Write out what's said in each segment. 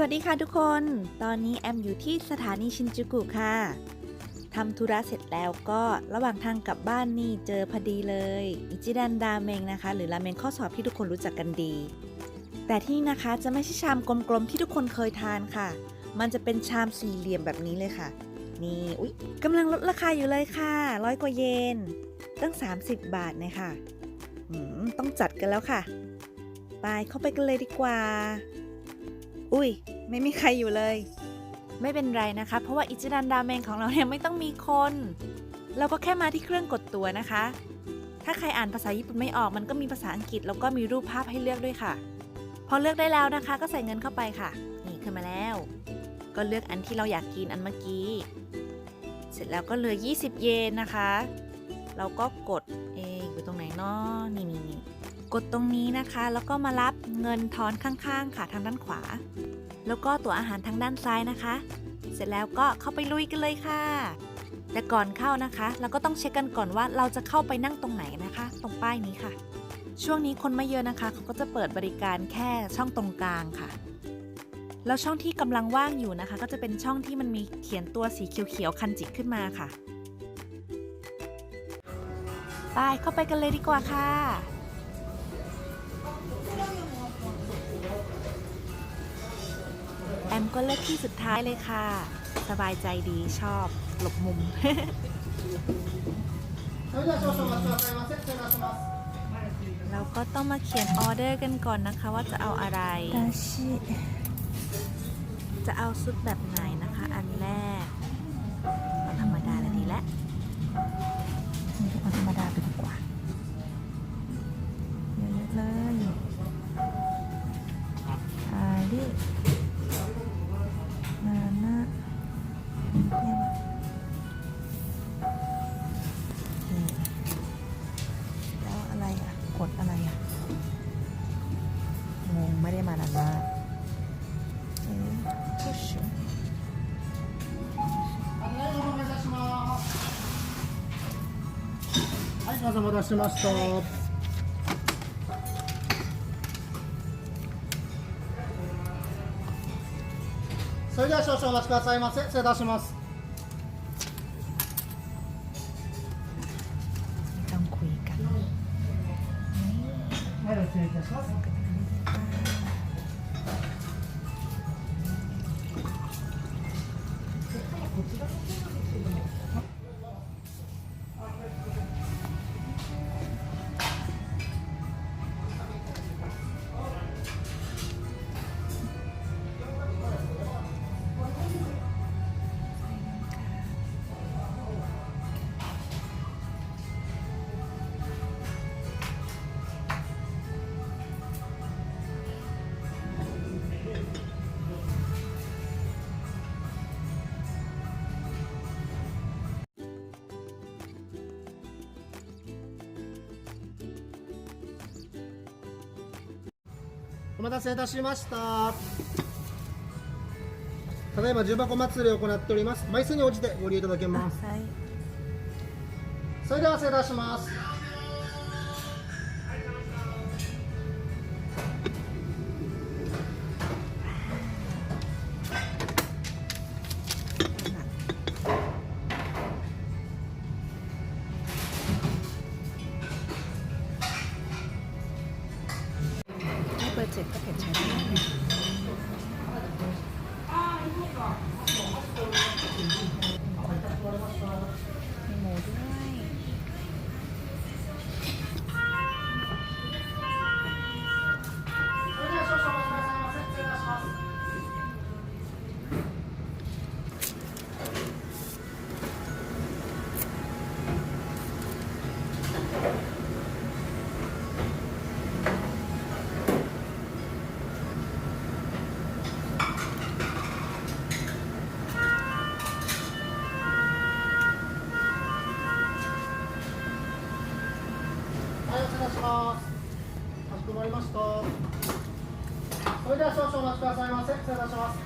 สวัสดีค่ะทุกคน ตอนนี้แอมอยู่ที่สถานีชินจูกุค่ะ ทำธุระเสร็จแล้วก็ระหว่างทางกลับบ้านนี่เจอพอดีเลย อิจิดันราเมงนะคะ หรือราเมงข้อสอบที่ทุกคนรู้จักกันดี แต่ที่นี่นะคะจะไม่ใช่ชามกลมๆที่ทุกคนเคยทานค่ะ มันจะเป็นชามสี่เหลี่ยมแบบนี้เลยค่ะ นี่อุ๊ยกำลังลดราคาอยู่เลยค่ะ ร้อยกว่าเยน ตั้ง 30 บาทเนยคะอืมต้องจัดกันแล้วค่ะ ไปเข้าไปกันเลยดีกว่า อุ้ย ไม่มีใครอยู่เลย ไม่เป็นไรนะคะ เพราะว่าอิจิดันราเมงของเราเนี่ยไม่ต้องมีคน เราก็แค่มาที่เครื่องกดตั๋วนะคะ ถ้าใครอ่านภาษาญี่ปุ่นไม่ออกมันก็มีภาษาอังกฤษแล้วก็มีรูปภาพให้เลือกด้วยค่ะ พอเลือกได้แล้วนะคะ ก็ใส่เงินเข้าไปค่ะ นี่ขึ้นมาแล้ว ก็เลือกอันที่เราอยากกินอันเมื่อกี้ เสร็จแล้วก็เหลือ 20 เยนนะคะ เราก็กดเองอยู่ตรงไหนเนาะนี่นี่นี่ กดตรงนี้นะคะ แล้วก็มารับเงินทอนข้างๆ ค่ะทางด้านขวา แล้วก็ตัวอาหารทางด้านซ้ายนะคะ เสร็จแล้วก็เข้าไปลุยกันเลยค่ะ แต่ก่อนเข้านะคะ เราก็ต้องเช็คกันก่อนว่าเราจะเข้าไปนั่งตรงไหนนะคะ ตรงป้ายนี้ค่ะ ช่วงนี้คนไม่เยอะนะคะเขาก็จะเปิดบริการแค่ช่องตรงกลางค่ะแล้วช่องที่กำลังว่างอยู่นะคะ ก็จะเป็นช่องที่มันมีเขียนตัวสีเขียวๆคันจิขึ้นมาค่ะ ไปเข้าไปกันเลยดีกว่าค่ะ มก็เลือกที่สุดท้ายเลยค่ะ สบายใจดีชอบหลบมุมเราก็ต้องมาเขียนออเดอร์กันก่อนนะคะว่าจะเอาอะไร จะเอาซุปแบบไหนนะคะ อันแรกธรรมดาเลยดีแล้วธรรมดาไปดีกว่า ません、お待たせしました。はい、それでは少々お待ちください。ませ。失礼い。たしますい。い。かな。はい、失礼い。たします。待たせいたしました。ただいま重箱祭りを行っております。枚数に応じてご利用いただけます。はい。それでは失礼いたしますはい、お願いします。かしこまりました。それでは少々お待ちくださいませ。失礼いたします。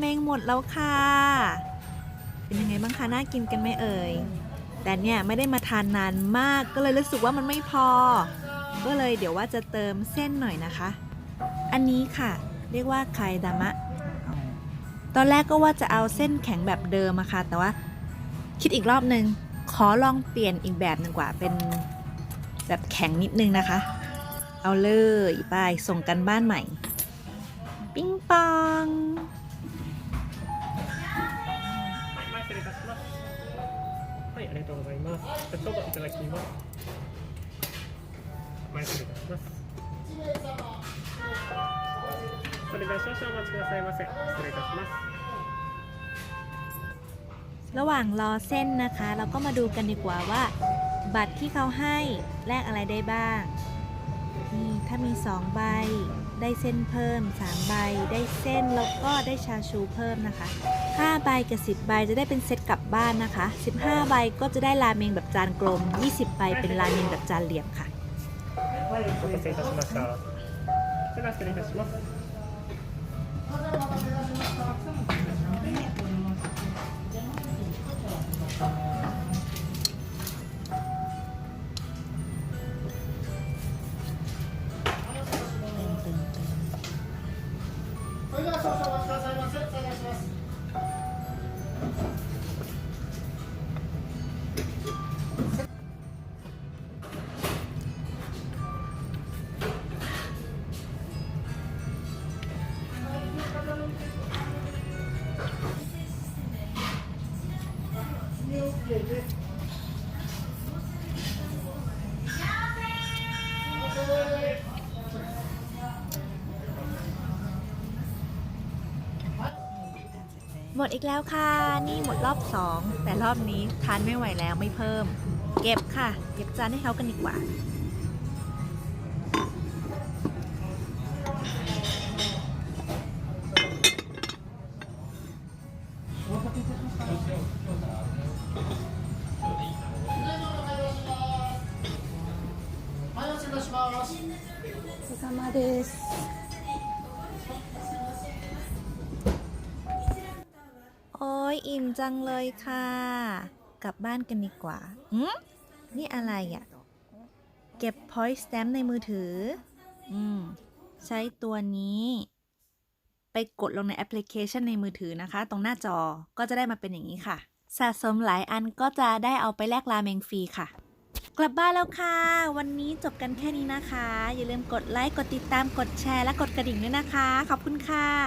เมงหมดแล้วค่ะ เป็นยังไงบ้างคะน่ากินกันไหมเอ่ย แต่เนี่ยไม่ได้มาทานนานมากก็เลยรู้สึกว่ามันไม่พอ ก็เลยเดี๋ยวว่าจะเติมเส้นหน่อยนะคะ อันนี้ค่ะ เรียกว่าไคดามะ ตอนแรกก็ว่าจะเอาเส้นแข็งแบบเดิมอะค่ะ แต่ว่าคิดอีกรอบนึง ขอลองเปลี่ยนอีกแบบหนึ่งกว่าเป็นแบบแข็งนิดนึงนะคะ เอาเลยไปส่งกันบ้านใหม่ ปิ้งปอง とうございます。じゃあ、どうぞいただきます。前失礼いたします。それでは少々お待ちくださいませ。失礼いたします。 ระหว่างรอเส้นนะคะ เราก็มาดูกันดีกว่าว่า บัตรที่เขาให้แลกอะไรได้บ้าง นี่ ถ้ามี 2 ใบ ได้เส้นเพิ่ม 3 ใบ ได้เส้นแล้วก็ได้ชาชูเพิ่มนะคะ 5 ใบกับ 10 ใบจะได้เป็นเซตกลับบ้านนะคะ 15 ใบก็จะได้ราเมงแบบจานกลม 20 ใบเป็นราเมงแบบจานเหลี่ยมค่ะ お待たせいたしました。それでは失礼いたします。 หมดอีกแล้วค่ะ นี่หมดรอบ2แต่รอบนี้ทานไม่ไหวแล้วไม่เพิ่ม เก็บค่ะ เก็บจานให้เขากันดีกว่า はいお願いしますお疲れ様です。 โอ้ยอิ่มจังเลยค่ะ กลับบ้านกันดีกว่าอืมนี่อะไรอะ่ะ เก็บ point stamp ในมือถือ อืม ใช้ตัวนี้ ไปกดลงในแอปพลิเคชันในมือถือนะคะ ตรงหน้าจอก็จะได้มาเป็นอย่างนี้ค่ะ สะสมหลายอันก็จะได้เอาไปแลกราเมงฟรีค่ะ กลับบ้านแล้วค่ะ วันนี้จบกันแค่นี้นะคะ อย่าลืมกดไลค์ กดติดตาม กดแชร์ และกดกระดิ่งด้วยนะคะ ขอบคุณค่ะ